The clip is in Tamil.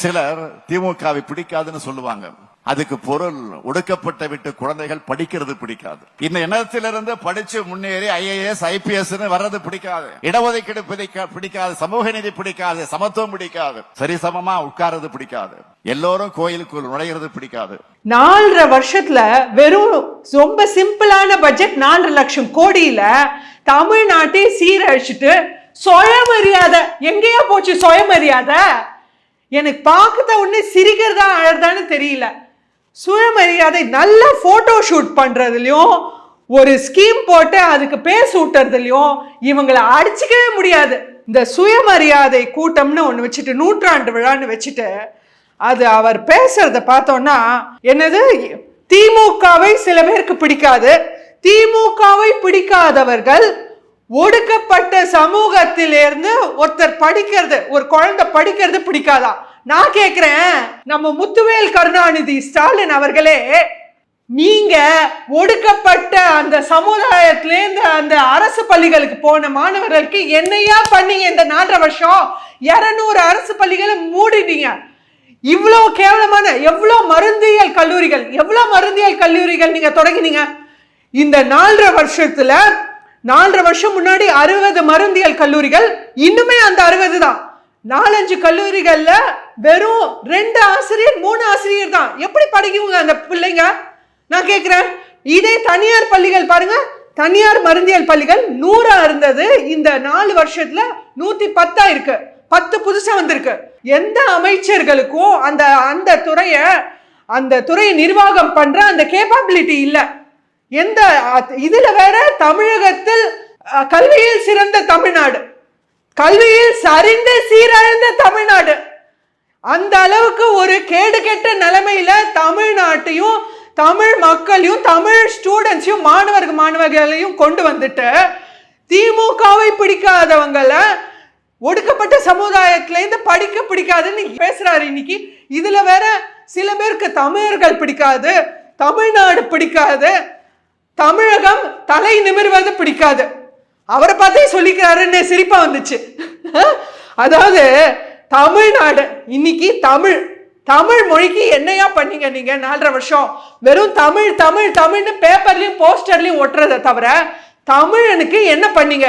சிலர் திமுகவை பிடிக்காதுன்னு சொல்லுவாங்க. அதுக்கு பொருள் ஒடுக்கப்பட்ட விட்டு குழந்தைகள் படிக்கிறது பிடிக்காது. இந்த இனத்திலிருந்து படிச்சு முன்னேறி ஐஏஎஸ் ஐபிஎஸ் வர்றது பிடிக்காது. இடஒதுக்கீடு பிடிக்காது. சமூக நீதி பிடிக்காது. சமத்துவம் பிடிக்காது. சரிசமமா உட்கார்றது பிடிக்காது. எல்லோரும் கோயிலுக்குள் நுழையிறது பிடிக்காது. நாலரை வருஷத்துல வெறும் ரொம்ப சிம்பிளான பட்ஜெட் நாலரை லட்சம் கோடியில தமிழ்நாட்டை சீரழிச்சிட்டு சுயமரியாதை. எங்கேயா போச்சு சுயமரியாதை. எனக்கு பார்க்கத்த உடனே சிரிக்கிறதா அழறதான்னு தெரியல. சுயமரியாதை நல்ல ஃபோட்டோ ஷூட் பண்ணுறதுலையும் ஒரு ஸ்கீம் போட்டு அதுக்கு பேர் சூட்டுறதுலையும் இவங்களை அடிச்சிக்கவே முடியாது. இந்த சுயமரியாதை கூட்டம்னு ஒன்று வச்சுட்டு நூற்றாண்டு விழான்னு வச்சுட்டு அது அவர் பேசுறத பார்த்தோன்னா என்னது? திமுகவை சில பேருக்கு பிடிக்காது. திமுகவை பிடிக்காதவர்கள் ஒடுக்கப்பட்ட சமூகத்திலிருந்து ஒருத்தர் படிக்கிறது ஒரு குழந்தை படிக்கிறது பிடிக்காதா? நான் கேட்குறேன் நம்ம முத்துவேல் கருணாநிதி ஸ்டாலின் அவர்களே நீங்க ஒடுக்கப்பட்ட அந்த சமுதாயத்திலேருந்து அந்த அரசு பள்ளிகளுக்கு போன மாணவர்களுக்கு என்னையா பண்ணீங்க இந்த நாலரை வருஷம்? இரநூறு அரசு பள்ளிகளை மூடிட்டீங்க. இவ்வளோ கேவலமான எவ்வளோ மருந்தியல் கல்லூரிகள் எவ்வளோ மருந்தியல் கல்லூரிகள் நீங்க தொடங்கினீங்க? இந்த நாலரை வருஷத்துல நாலரை வருஷம் முன்னாடி அறுபது மருந்தியல் கல்லூரிகள் இன்னுமே அந்த அறுபது தான். நாலஞ்சு கல்லூரிகள்ல வெறும் ரெண்டு ஆசிரியர் மூணு ஆசிரியர் தான். எப்படி படிக்குங்க அந்த பிள்ளைங்க? நான் கேட்குறேன் இதே தனியார் பள்ளிகள் பாருங்க. தனியார் மருந்தியல் பள்ளிகள் நூறா இருந்தது. இந்த நாலு வருஷத்துல நூத்தி பத்தா இருக்கு. பத்து புதுசா வந்திருக்கு. எந்த அமைச்சர்களுக்கும் அந்த அந்த துறையை அந்த துறையை நிர்வாகம் பண்ற அந்த கேப்பபிலிட்டி இல்லை. எந்த இதுல வேற தமிழகத்தில் கல்வியில் சிறந்த தமிழ்நாடு. கல்வியில் சரிந்து சீரழிந்த தமிழ்நாடு. அந்த அளவுக்கு ஒரு கேடு கெட்ட நிலைமையில தமிழ்நாட்டையும் தமிழ் மக்களையும் தமிழ் ஸ்டூடெண்ட்ஸையும் மாணவர்கள் மாணவர்களையும் கொண்டு வந்துட்டு திமுகவை பிடிக்காதவங்கள ஒடுக்கப்பட்ட சமுதாயத்திலேருந்து படிக்க பிடிக்காதுன்னு பேசுறாரு இன்னைக்கு. இதுல வேற சில பேருக்கு தமிழர்கள் பிடிக்காது தமிழ்நாடு பிடிக்காது தமிழகம் தலை நிமிர்வது பிடிக்காது. அவரை பார்த்தே சொல்லிக்கிறாருன்னு சிரிப்பா வந்துச்சு. அதாவது தமிழ்நாடு இன்னைக்கு தமிழ். தமிழ் மொழிக்கு என்னையா பண்ணீங்க நீங்க நாலரை வருஷம்? வெறும் தமிழ் தமிழ் தமிழ்னு பேப்பர்லயும் போஸ்டர்லயும் ஒட்டுறதை தவிர தமிழனுக்கு என்ன பண்ணீங்க?